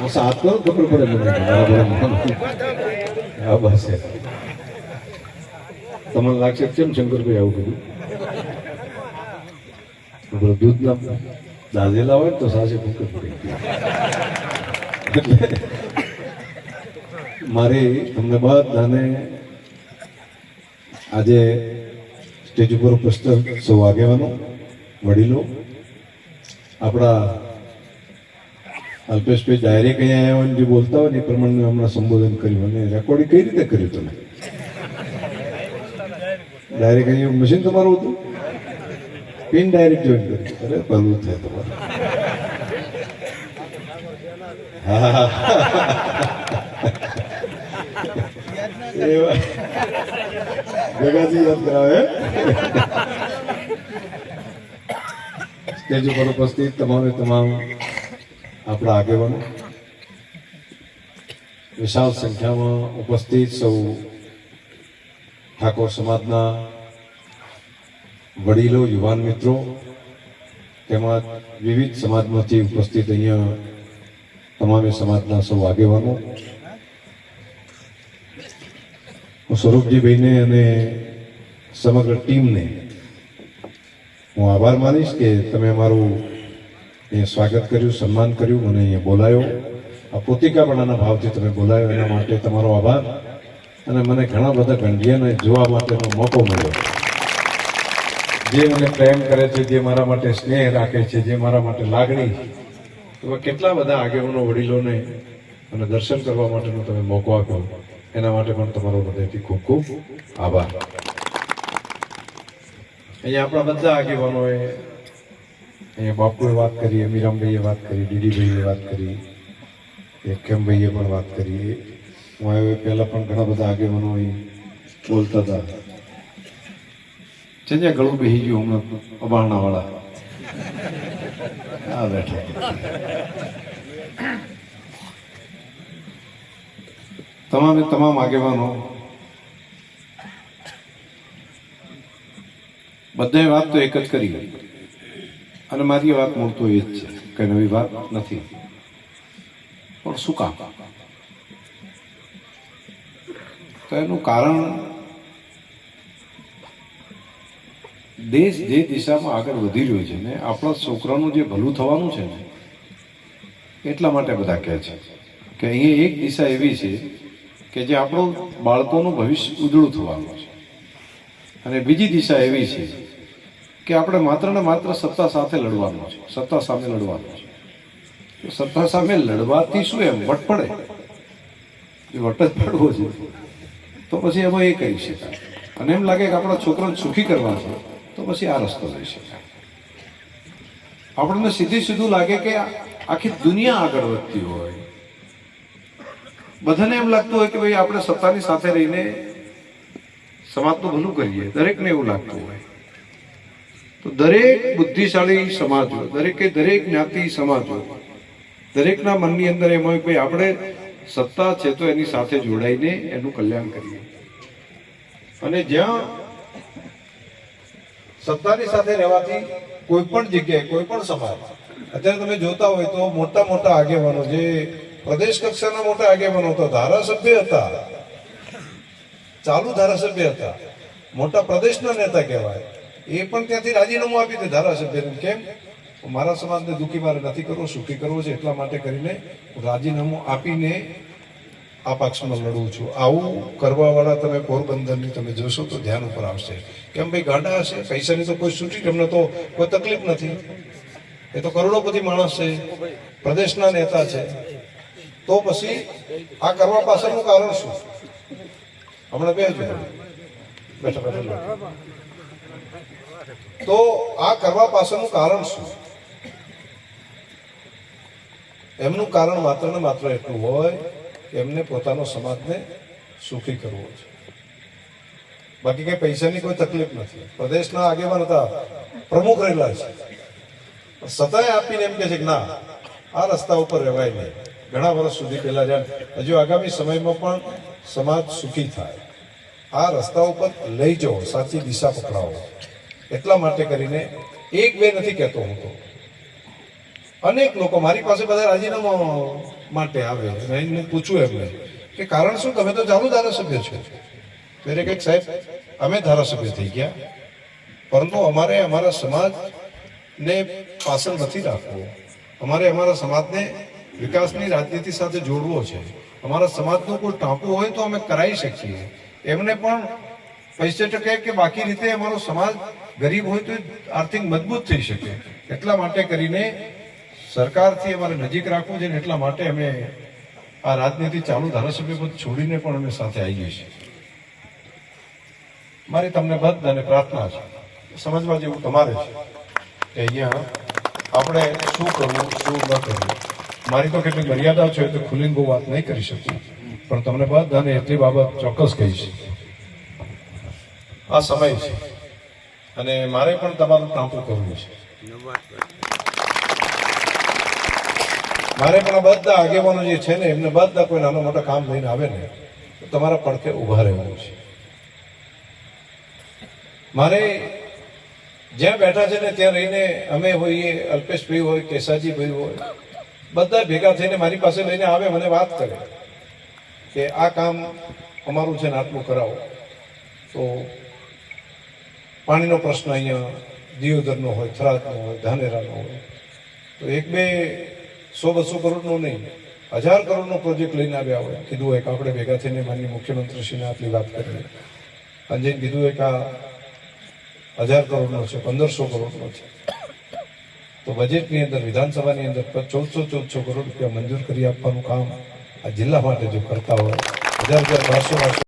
હું સાથ કરું ખબર પડે મને. હા બસ. તમને લાગશે કેમ શંકરભાઈ આવું કીધું પેલું દૂધ ના દાદેલા હોય તો સાસે ફૂંકે પડી. મારી તમને બધાને આજે સ્ટેજ ઉપર ઉપસ્થિત સૌ આગેવાનો વડીલો, આપણા અલ્પેશભાઈ ડાયરેક્ટ અહીંયા આવ્યા હોય જે બોલતા હોય ને એ પ્રમાણે હમણાં સંબોધન કર્યું અને રેકોર્ડિંગ કઈ રીતે કર્યું તમે? ડાયરેક્ટ અહીંયા મશીન તમારું હતું? પિન ડાયરેક્ટ જોઈન કર્યું. અરે, ભલું થાય તમારું. હા. હા એ વાત. ભેગાથી યાદ સ્ટેજ ઉપર ઉપસ્થિત તમામે તમામ આપણા આગેવાનો. વિશાળ સંખ્યામાં ઉપસ્થિત સૌ ઠાકોર સમાજના વડીલો, યુવાન મિત્રો, તેમજ વિવિધ સમાજમાંથી ઉપસ્થિત અહીંયા તમામે સમાજના સૌ આગેવાનો. હું સ્વરૂપજીભાઈને અને સમગ્ર ટીમને હું આભાર માનીશ કે તમે અમારું અહીંયા સ્વાગત કર્યું, સન્માન કર્યું, મને અહીંયા બોલાયો. આ પોતિકાપણાના ભાવથી તમે બોલાયો, એના માટે તમારો આભાર. અને મને ઘણા બધા ગંઢિયાને જોવા માટેનો મોકો મળ્યો. જે મને પ્રેમ કરે છે, જે મારા માટે સ્નેહ રાખે છે, જે મારા માટે લાગણી, એવા કેટલા બધા આગેવાનો, વડીલોને અને દર્શન કરવા માટેનો તમે મોકો આપ્યો. એના માટે પણ તમારો હૃદયથી ખૂબ ખૂબ આભાર. અહીંયા આપણા બધા આગેવાનોએ અહીંયા બાપુએ વાત કરી, અમીરામભાઈએ વાત કરી ડીડીભાઈએ વાત કરી એકમભાઈએ પણ વાત કરી. હું આવ્યો પહેલાં પણ ઘણા બધા આગેવાનો બોલતા હતા. જ્યાં ગળું બેસી ગયું હમણાં અબારણાવાળા. આ બેઠા. તમામે તમામ આગેવાનો બધાએ વાત તો એક જ કરી. અને મારી વાત મૂળ તો એ જ છે કંઈ નવી વાત નથી પણ શું કામ તો એનું કારણ દેશ જે દિશામાં આગળ વધી રહ્યો છે ને આપણા છોકરાનું જે ભલું થવાનું છે ને એટલા માટે બધા કહે છે કે અહીંયા એક દિશા એવી છે કે જે આપણું બાળકોનું ભવિષ્ય ઉજળું થવાનું છે અને બીજી દિશા એવી છે કે આપણે માત્ર ને માત્ર સત્તા સાથે લડવાનું છે. સત્તા સામે લડવાનું છે. સત્તા સામે લડવાથી શું એમ? વટ પડે. એ વટ જ પડવો છે તો પછી એમાં એ કહી શકાય. અને એમ લાગે કે આપણા છોકરાને સુખી કરવા છે, તો પછી આ રસ્તો લઈ શકાય. આપણને સીધી સીધું લાગે કે આખી દુનિયા આગળ વધતી હોય. બધાને એમ લાગતું હોય કે ભાઈ આપણે સત્તાની સાથે રહીને સમાજનું ભલું કરીએ. દરેકને એવું લાગતું હોય. તો દરેક બુદ્ધિશાળી સમાજો દરેકે દરેક જ્ઞાતિ સમાજો દરેકના મનની અંદર એમ હોય ભાઈ આપણે સત્તા છે તો એની સાથે જોડાઈને એનું કલ્યાણ કરીએ. અને જ્યાં સત્તાની સાથે રહેવાથી કોઈ પણ જગ્યાએ, કોઈ પણ સમાજ, અત્યારે તમે જોતા હોય તો મોટા મોટા આગેવાનો, જે પ્રદેશ કક્ષાના મોટા આગેવાનો હતા, ધારાસભ્ય હતા, ચાલુ ધારાસભ્ય હતા, મોટા પ્રદેશના નેતા કહેવાય એ પણ ત્યાંથી રાજીનામું આપી દે ધારાસભ્યને. કેમ? મારા સમાજને દુઃખી મારે નથી કરવો, સુખી કરવો છે એટલા માટે કરીને રાજીનામું આપીને આ પક્ષમાં લડું છું. આવું કરવાવાળા તમે પોરબંદરની તમે જોશો તો ધ્યાન ઉપર આવશે. કેમ ભાઈ ગાંડા હશે? પૈસાની તો કોઈ છૂટી એમને તો કોઈ તકલીફ નથી. એ તો કરોડોપતિ માણસ છે, પ્રદેશના નેતા છે. તો પછી આ કરવા પાછળનું કારણ શું? હમણાં બે બેઠા બેઠા બેઠા. તો આ કરવા પાછળનું કારણ શું? એમનું કારણ માત્ર ને માત્ર એટલું હોય કે એમને પોતાનો સમાજને સુખી કરવો છે. બાકી કઈ પૈસાની કોઈ તકલીફ નથી. પ્રદેશના આગેવાન હતા, પ્રમુખ રહેલા છે. સતાય આપીને એમ કે છે કે ના, આ રસ્તા ઉપર રહેવાય નહીં. ઘણા વર્ષ સુધી પહેલા જાય હજુ આગામી સમયમાં પણ સમાજ સુખી થાય. આ રસ્તા ઉપર લઈ જાઓ સાચી દિશા પકડાવો. એટલા માટે કરીને એક બે નથી કહેતો હું તો. અનેક લોકો મારી પાસે બધા રાજીનામા માટે આવે અને હું પૂછું એમને કે કારણ શું? તમે તો ચાલુ ધારાસભ્ય છો. ત્યારે કંઈક સાહેબ, અમે ધારાસભ્ય થઈ ગયા. પરંતુ અમારે અમારા સમાજને પાછળ નથી રાખવો. અમારે અમારા સમાજને વિકાસની રાજનીતિ સાથે જોડવો છે. અમારા સમાજનો કોઈ ટાંકું હોય તો અમે કરાવી શકીએ. એમને પણ પૈસે ટકે કે બાકી રીતે અમારો સમાજ ગરીબ હોય તો આર્થિક મજબૂત થઈ શકે. એટલા માટે કરીને સરકારથી અમારે નજીક રાખવું છે ને એટલા માટે અમે આ રાજનીતિ ચાલુ ધારાસભ્ય પદ છોડીને પણ અમે સાથે આવીએ છીએ. મારી તમને બધાને પ્રાર્થના છે. સમજવા જેવું તમારે છે કે અહીંયા આપણે શું કરવું, શું ન કરવું. મારી તો કેટલીક મર્યાદા છે તો ખુલીને બહુ વાત નહીં કરી શકું. પણ તમને બધાને એટલી બાબત ચોક્કસ કહીશ. આ સમય છે. અને મારે પણ તમારું ટાંકું કરવું છે. મારે પણ બધા આગેવાનો જે છે ને, એમને બધા કોઈ નાના મોટા કામ લઈને આવે ને, તો તમારા પડખે ઊભા રહેવાનું છે. મારે જ્યાં બેઠા છે ને, ત્યાં રહીને અમે હોઈએ, અલ્પેશભાઈ હોય, કેસાજીભાઈ હોય, બધા ભેગા થઈને મારી પાસે લઈને આવે, મને વાત કરે કે આ કામ અમારું છે ને, આટલું કરાવો. તો પાણીનો પ્રશ્ન અહીંયા દિયોદરનો હોય, થરાદનો હોય, ધાનેરાનો હોય. તો એક બે સો બસો કરોડનો નહીં, હજાર કરોડનો પ્રોજેક્ટ લઈને આવ્યા હોય. કીધું હોય કે આપણે ભેગા થઈને માનનીય મુખ્યમંત્રીશ્રીને આટલી વાત કરીએ. અને કીધું હોય કે આ હજાર કરોડનો છે, પંદરસો કરોડનો છે. તો બજેટની અંદર, વિધાનસભાની અંદર ચૌદસો ચૌદસો કરોડ રૂપિયા મંજૂર કરી આપવાનું કામ આ જિલ્લા માટે જો કરતા હોય. હજાર હજાર બારસો બારસો